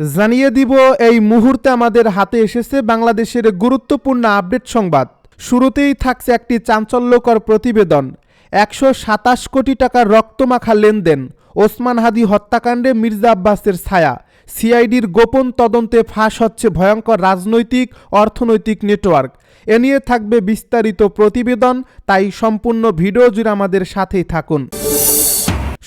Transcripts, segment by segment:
জানিয়ে দিব, এই মুহূর্তে আমাদের হাতে এসেছে বাংলাদেশের গুরুত্বপূর্ণ আপডেট সংবাদ। শুরুতেই থাকছে একটি চাঞ্চল্যকর প্রতিবেদন। একশো সাতাশ কোটি টাকার রক্তমাখা লেনদেন, ওসমান হাদি হত্যাকাণ্ডে মির্জা আব্বাসের ছায়া। সিআইডির গোপন তদন্তে ফাঁস হচ্ছে ভয়ঙ্কর রাজনৈতিক, অর্থনৈতিক নেটওয়ার্ক। এ নিয়ে থাকবে বিস্তারিত প্রতিবেদন, তাই সম্পূর্ণ ভিডিও জুড়ে আমাদের সাথেই থাকুন।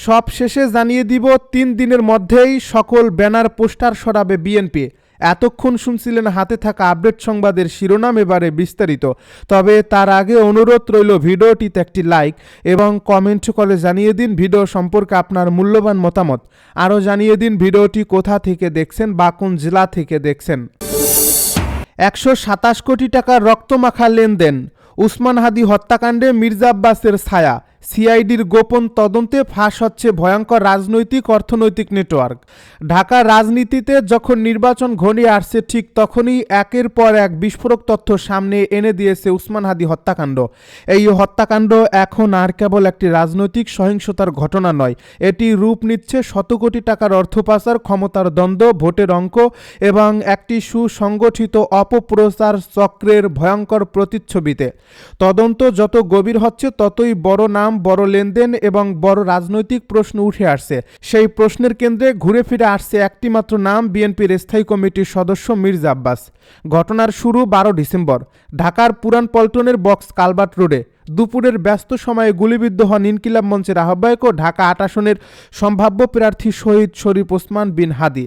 সব শেষে জানিয়ে দিব, তিন দিনের মধ্যেই সকল ব্যানার পোস্টার সরাবে বিএনপি। এতক্ষণ শুনছিলেন হাতে থাকা আপডেট সংবাদের শিরোনাম এবারে বিস্তারিত। তবে তার আগে অনুরোধ রইল ভিডিওটিতে একটি লাইক এবং কমেন্ট করে জানিয়ে দিন ভিডিও সম্পর্কে আপনার মূল্যবান মতামত। আরও জানিয়ে দিন ভিডিওটি কোথা থেকে দেখছেন বা কোন জেলা থেকে দেখছেন। একশো সাতাশ কোটি টাকার রক্তমাখা লেনদেন। উসমান হাদি হত্যাকাণ্ডে মির্জা আব্বাসের ছায়া। সিআইডির গোপন তদন্তে ফাঁস হচ্ছে ভয়ঙ্কর রাজনৈতিক অর্থনৈতিক নেটওয়ার্ক। ঢাকার রাজনীতিতে যখন নির্বাচন ঘনিয়ে আসছে ঠিক তখনই একের পর এক বিস্ফোরক তথ্য সামনে এনে দিয়েছে উসমান হাদি হত্যাকাণ্ড। এই হত্যাকাণ্ড এখন আর কেবল একটি রাজনৈতিক সহিংসতার ঘটনা নয়, এটি রূপ নিচ্ছে শত কোটি টাকার অর্থ পাচার ক্ষমতার দ্বন্দ্ব, ভোটের অঙ্ক এবং একটি সুসংগঠিত অপপ্রচার চক্রের ভয়ঙ্কর প্রতিচ্ছবিতে। তদন্ত যত গভীর হচ্ছে ততই বড় নাম বড় লেনদেন এবং বড় রাজনৈতিক প্রশ্ন উঠে আসছে। সেই প্রশ্নের কেন্দ্রে ঘুরে ফিরে আসছে একটি মাত্র নাম বিএনপির স্থায়ী কমিটির সদস্য মির্জা আব্বাস। ঘটনার শুরু বারো ডিসেম্বর। ঢাকার পুরান পল্টনের বক্স কালবাট রোডে। দুপুরের ব্যস্ত সময়ে গুলিবিদ্ধ হন ইনকিলাব মঞ্চের আহ্বায়ক ও ঢাকা আট আসনের সম্ভাব্য প্রার্থী শহীদ শরীফ ওসমান বিন হাদি।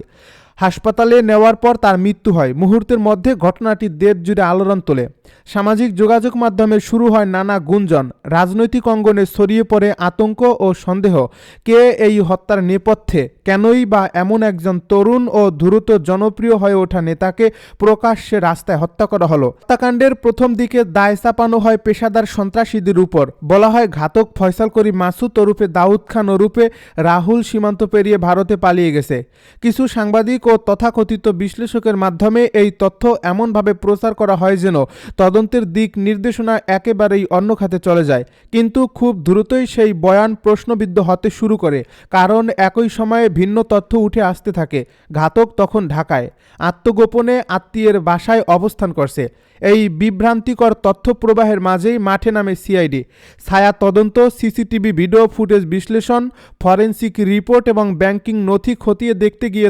হাসপাতালে নেওয়ার পর তার মৃত্যু হয়। মুহূর্তের মধ্যে ঘটনাটি দেশ জুড়ে আলোড়ন তোলে। সামাজিক যোগাযোগ মাধ্যমে শুরু হয় নানা গুঞ্জন। রাজনৈতিক অঙ্গনে ছড়িয়ে পড়ে আতঙ্ক ও সন্দেহ। কে এই হত্যার নেপথ্যে? কেনই বা এমন একজন তরুণ ও দ্রুত জনপ্রিয় হয়ে ওঠা নেতাকে প্রকাশ্যে রাস্তায় হত্যা করা হলো। হত্যাকাণ্ডের প্রথম দিকে দায় চাপানো হয় পেশাদার সন্ত্রাসীদের উপর। বলা হয় ঘাতক ফয়সাল করি মাসুদ ওরূপে দাউদ খান ওরূপে রাহুল সীমান্ত পেরিয়ে ভারতে পালিয়ে গেছে। কিছু সাংবাদিক ও তথাকথিত বিশ্লেষকের মাধ্যমে এই তথ্য এমনভাবে প্রচার করা হয় যেন তদন্তের দিক নির্দেশনা একেবারেই অন্য খাতে চলে যায়। কিন্তু খুব দ্রুতই সেই বয়ান প্রশ্নবিদ্ধ হতে শুরু করে, কারণ একই সময়ে ভিন্ন তথ্য উঠে আসতে থাকে, ঘাতক তখন ঢাকায়। আত্মগোপনে আত্মীয়ের বাসায় অবস্থান করছে। এই বিভ্রান্তিকর তথ্য প্রবাহের মাঝেই মাঠে নামে সিআইডি। ছায়া তদন্ত, সিসিটিভি ভিডিও ফুটেজ বিশ্লেষণ, ফরেন্সিক রিপোর্ট এবং ব্যাংকিং নথি খতিয়ে দেখতে গিয়ে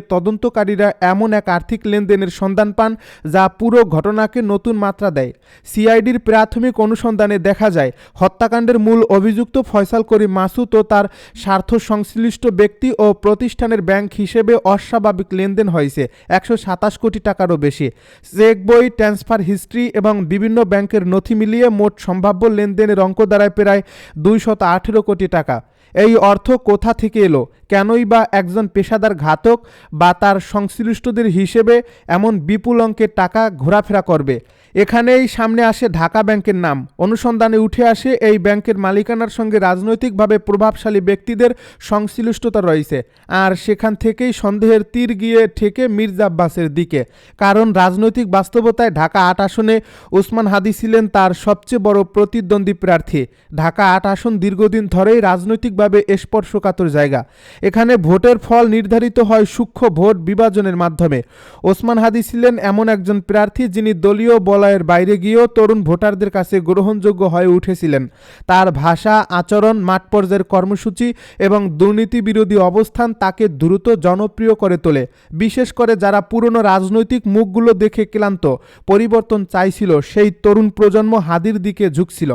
তদন্তকারীরা এমন এক আর্থিক লেনদেনের সন্ধান পান যা পুরো ঘটনাকে নতুন মাত্রা দেয়। সিআইডির প্রাথমিক অনুসন্ধানে দেখা যায়, হত্যাকাণ্ডের মূল অভিযুক্ত ফয়সাল করিম মাসুদ ও তার স্বার্থ সংশ্লিষ্ট ব্যক্তি ও প্রতিষ্ঠানের ব্যাংক হিসেবে অস্বাভাবিক লেনদেন হয়েছে, একশো সাতাশ কোটি টাকারও বেশি। চেক বই, ট্রান্সফার হিস্ট্রি এবং বিভিন্ন ব্যাংকের নথি মিলিয়ে মোট সম্ভাব্য লেনদেনের অঙ্ক দাঁড়ায় প্রায় দুইশত আঠেরো কোটি টাকা। এই অর্থ কোথা থেকে এলো? কেনই বা একজন পেশাদার ঘাতক বা তার সংশ্লিষ্টদের হিসেবে এমন বিপুল অঙ্কের টাকা ঘোরাফেরা করবে? এখানেই সামনে আসে ঢাকা ব্যাংকের নাম। অনুসন্ধানে উঠে আসে, এই ব্যাংকের মালিকানার সঙ্গে রাজনৈতিকভাবে প্রভাবশালী ব্যক্তিদের সংশ্লিষ্টতা রয়েছে। আর সেখান থেকেই সন্দেহের তীর গিয়ে ঠেকে মির্জা আব্বাসের দিকে। কারণ রাজনৈতিক বাস্তবতায় ঢাকা আট আসনে ওসমান হাদি ছিলেন তার সবচেয়ে বড় প্রতিদ্বন্দ্বী প্রার্থী। ঢাকা আট আসন দীর্ঘদিন ধরেই রাজনৈতিকভাবে স্পর্শকাতর জায়গা। এখানে ভোটের ফল নির্ধারিত হয় সূক্ষ্ম ভোট বিভাজনের মাধ্যমে। ওসমান হাদি ছিলেন এমন একজন প্রার্থী যিনি দলীয় বলয়ের বাইরে গিয়েও তরুণ ভোটারদের কাছে গ্রহণযোগ্য হয়ে উঠেছিলেন। তার ভাষা, আচরণ, মাঠ পর্যায়ের কর্মসূচি এবং দুর্নীতি বিরোধী অবস্থান তাকে দ্রুত জনপ্রিয় করে তোলে। বিশেষ করে যারা পুরনো রাজনৈতিক মুখগুলো দেখে ক্লান্ত, পরিবর্তন চাইছিল, সেই তরুণ প্রজন্ম হাদির দিকে ঝুঁকছিল।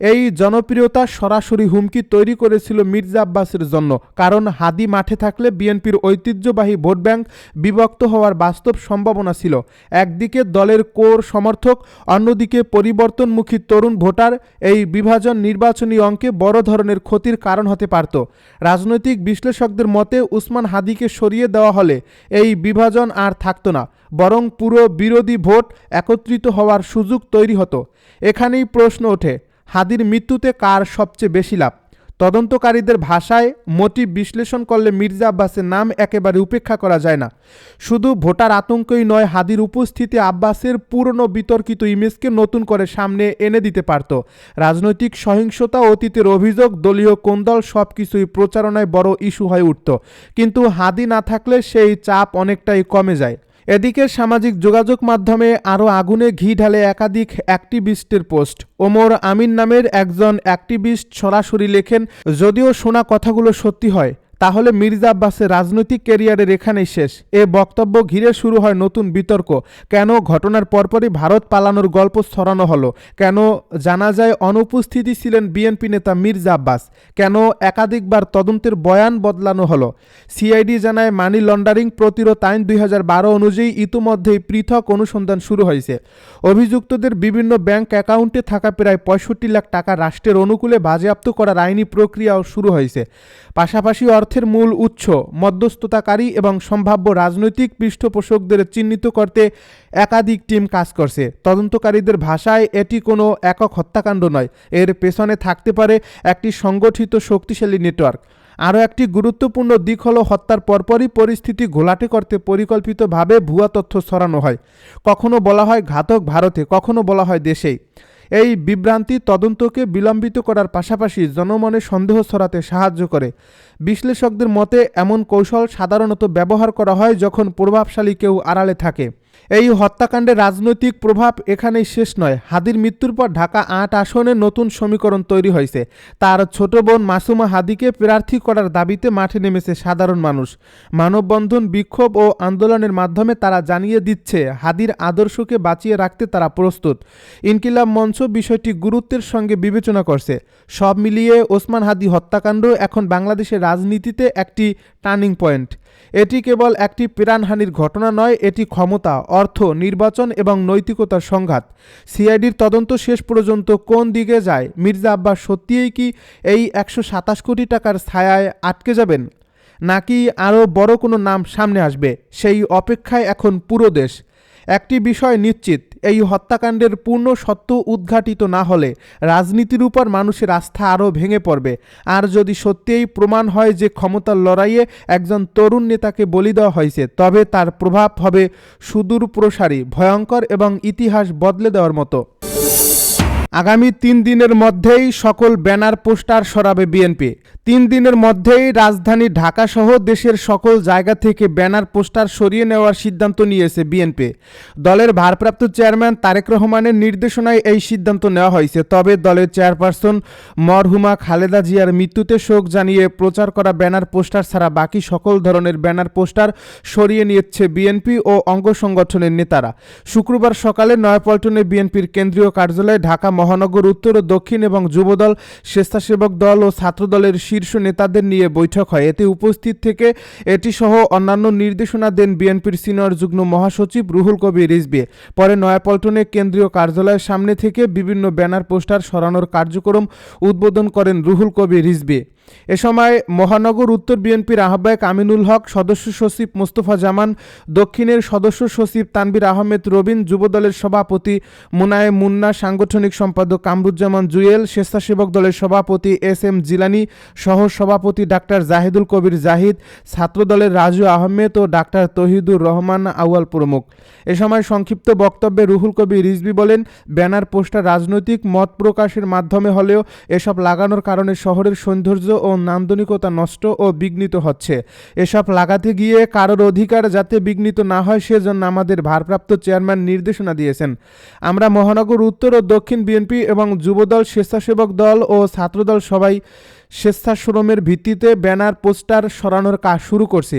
এই জনপ্রিয়তা সরাসরি হুমকি তৈরি করেছিল মির্জা আব্বাসের জন্য, কারণ হাদি মাঠে থাকলে বিএনপির ঐতিহ্যবাহী ভোট ব্যাংক বিভক্ত হওয়ার বাস্তব সম্ভাবনা ছিল। একদিকে দলের কোর সমর্থক, অন্যদিকে পরিবর্তনমুখী তরুণ ভোটার এই বিভাজন নির্বাচনী অঙ্কে বড় ধরনের ক্ষতির কারণ হতে পারত। রাজনৈতিক বিশ্লেষকদের মতে, উসমান হাদিকে সরিয়ে দেওয়া হলে এই বিভাজন আর থাকতো না, বরং পুরো বিরোধী ভোট একত্রিত হওয়ার সুযোগ তৈরি হতো। এখানেই প্রশ্ন ওঠে হাদির মৃত্যুতে কার সবচেয়ে বেশি লাভ? তদন্তকারীদের ভাষায় মোটিভ বিশ্লেষণ করলে মির্জা আব্বাসের নাম একেবারে উপেক্ষা করা যায় না। শুধু ভোটার আতঙ্কই নয়, হাদির উপস্থিতি আব্বাসের পুরনো বিতর্কিত ইমেজকে নতুন করে সামনে এনে দিতে পারত। রাজনৈতিক সহিংসতা, অতীতের অভিযোগ, দলীয় কোন্দল সব কিছুই প্রচারণায় বড় ইস্যু হয়ে উঠত। কিন্তু হাদি না থাকলে সেই চাপ অনেকটাই কমে যায়। এদিকে সামাজিক যোগাযোগ মাধ্যমে আরও আগুনে ঘি ঢালে একাধিক অ্যাক্টিভিস্টের পোস্ট। ওমর আমিন নামের একজন অ্যাক্টিভিস্ট সরাসরি লেখেন, যদিও শোনা কথাগুলো সত্যি হয় তাহলে মির্জা আব্বাসের রাজনৈতিক ক্যারিয়ারের এখানেই শেষ। এ বক্তব্য ঘিরে শুরু হয় নতুন বিতর্ক। কেন ঘটনার পরপরই ভারত পালানোর গল্প ছড়ানো হলো? কেন জানা যায় অনুপস্থিতি ছিলেন বিএনপি নেতা মির্জা আব্বাস? কেন একাধিকবার তদন্তের বয়ান বদলানো হলো? সিআইডি জানায়, মানি লন্ডারিং প্রতিরোধ আইন দুই হাজার বারো অনুযায়ী ইতিমধ্যেই পৃথক অনুসন্ধান শুরু হয়েছে। অভিযুক্তদের বিভিন্ন ব্যাংক অ্যাকাউন্টে থাকা প্রায় পঁয়ষট্টি লাখ টাকা রাষ্ট্রের অনুকূলে বাজেয়াপ্ত করার আইনি প্রক্রিয়াও শুরু হয়েছে। পাশাপাশি অর্থের মূল উৎস, মধ্যস্থতাকারী এবং সম্ভাব্য রাজনৈতিক পৃষ্ঠপোষকদের চিহ্নিত করতে একাধিক টিম কাজ করছে। তদন্তকারীদের ভাষায় এটি কোনো একক হত্যাকাণ্ড নয়, এর পেছনে থাকতে পারে একটি সংগঠিত শক্তিশালী নেটওয়ার্ক। আরও একটি গুরুত্বপূর্ণ দিক হলো হত্যার পরপরই পরিস্থিতি ঘোলাটে করতে পরিকল্পিতভাবে ভুয়া তথ্য ছড়ানো হয়। কখনো বলা হয় ঘাতক ভারতে, কখনো বলা হয় দেশেই। এই বিভ্রান্তি তদন্তকে বিলম্বিত করার পাশাপাশি জনমনে সন্দেহ ছড়াতে সাহায্য করে। বিশ্লেষকদের মতে, এমন কৌশল সাধারণত ব্যবহার করা হয় যখন প্রভাবশালী কেউ আড়ালে থাকে। এই হত্যাকাণ্ডের রাজনৈতিক প্রভাব এখানেই শেষ নয়। হাদির মৃত্যুর পর ঢাকা আট আসনে নতুন সমীকরণ তৈরি হয়েছে। তার ছোট বোন মাসুমা হাদিকে প্রার্থী করার দাবিতে মাঠে নেমেছে সাধারণ মানুষ। মানববন্ধন, বিক্ষোভ ও আন্দোলনের মাধ্যমে তারা জানিয়ে দিচ্ছে, হাদির আদর্শকে বাঁচিয়ে রাখতে তারা প্রস্তুত। ইনকিলাব মঞ্চ বিষয়টি গুরুত্বের সঙ্গে বিবেচনা করছে। সব মিলিয়ে ওসমান হাদি হত্যাকাণ্ড এখন বাংলাদেশের রাজনীতিতে একটি টার্নিং পয়েন্ট। এটি কেবল একটি প্রাণহানির ঘটনা নয়, এটি ক্ষমতা, অর্থ, নির্বাচন এবং নৈতিকতার সংঘাত। সিআইডির তদন্ত শেষ পর্যন্ত কোন দিকে যায়? মির্জা আব্বাস সত্যিই কি এই একশো সাতাশ কোটি টাকার ছায়ায় আটকে যাবেন? নাকি আরও বড় কোনো নাম সামনে আসবে? সেই অপেক্ষায় এখন পুরো দেশ। একটি বিষয় নিশ্চিত, এই হত্যাকাণ্ডের পূর্ণ সত্য উদ্ঘাটিত না হলে রাজনীতির উপর মানুষের আস্থা আরও ভেঙে পড়বে। আর যদি সত্যিই প্রমাণ হয় যে ক্ষমতার লড়াইয়ে একজন তরুণ নেতাকে বলি দেওয়া হয়েছে, তবে তার প্রভাব হবে সুদূর প্রসারী ভয়ঙ্কর এবং ইতিহাস বদলে দেওয়ার মতো। আগামী তিন দিনের মধ্যেই সকল ব্যানার, পোস্টার সরাবে বিএনপি। তিন দিনের মধ্যেই রাজধানী ঢাকা সহ দেশের সকল জায়গা থেকে ব্যানার, পোস্টার সরিয়ে নেওয়ার সিদ্ধান্ত নিয়েছে বিএনপি। দলের ভারপ্রাপ্ত চেয়ারম্যান তারেক রহমানের নির্দেশনায় এই সিদ্ধান্ত নেওয়া হয়েছে। তবে দলের চেয়ারপারসন মরহুমা খালেদা জিয়ার মৃত্যুতে শোক জানিয়ে প্রচার করা ব্যানার, পোস্টার ছাড়া বাকি সকল ধরনের ব্যানার, পোস্টার সরিয়ে নিয়েছে বিএনপি ও অঙ্গ সংগঠনের নেতারা। শুক্রবার সকালে নয়াপল্টনে বিএনপির কেন্দ্রীয় কার্যালয়ে ঢাকা মহানগর উত্তর ও দক্ষিণ এবং যুবদল স্বেচ্ছাসেবক দল ও ছাত্রদলের শীর্ষ নেতাদের নিয়ে বৈঠক হয়। এতে উপস্থিত থেকে এটি সহ অন্যান্য নির্দেশনা দেন বিএনপির সিনিয়র যুগ্ম মহাসচিব রুহুল কবির রিজবি পরে নয়াপল্টনে কেন্দ্রীয় কার্যালয়ের সামনে থেকে বিভিন্ন ব্যানার পোস্টার সরানোর কার্যক্রম উদ্বোধন করেন রুহুল কবির রিজবি এ সময় মহানগর উত্তর বিএনপির আহ্বায়ক আমিনুল হক, সদস্য সচিব মোস্তফা জামান, দক্ষিণের সদস্য সচিব তানবির আহমেদ রবিন, যুবদলের সভাপতি মুনায়ে মুন্না, সাংগঠনিক সম্পাদক কামরুজ্জামান জুয়েল, স্বেচ্ছাসেবক দলের সভাপতি এস এম জিলানি সহ সভাপতি ডাক্তার জাহিদুল কবির জাহিদ, ছাত্রদলের রাজু আহমেদ ও ডাক্তার তহিদুর রহমান আউয়াল প্রমুখ। এ সময় সংক্ষিপ্ত বক্তব্যে রুহুল কবির রিজবি বলেন, ব্যানার, পোস্টার, রাজনৈতিক মত প্রকাশের মাধ্যমে হলেও এসব লাগানোর কারণে শহরের সৌন্দর্য ও নান্দনিকতা নষ্ট ও বিঘ্নিত হচ্ছে। এসব লাগাতে গিয়ে কারোর অধিকার যাতে বিঘ্নিত না হয় সেজন্য আমাদের ভারপ্রাপ্ত চেয়ারম্যান নির্দেশনা দিয়েছেন। আমরা মহানগর উত্তর ও দক্ষিণ বিএনপি এবং যুবদল স্বেচ্ছাসেবক দল ও ছাত্রদল সবাই স্বেচ্ছাশ্রমের ভিত্তিতে ব্যানার, পোস্টার সরানোর কাজ শুরু করছে।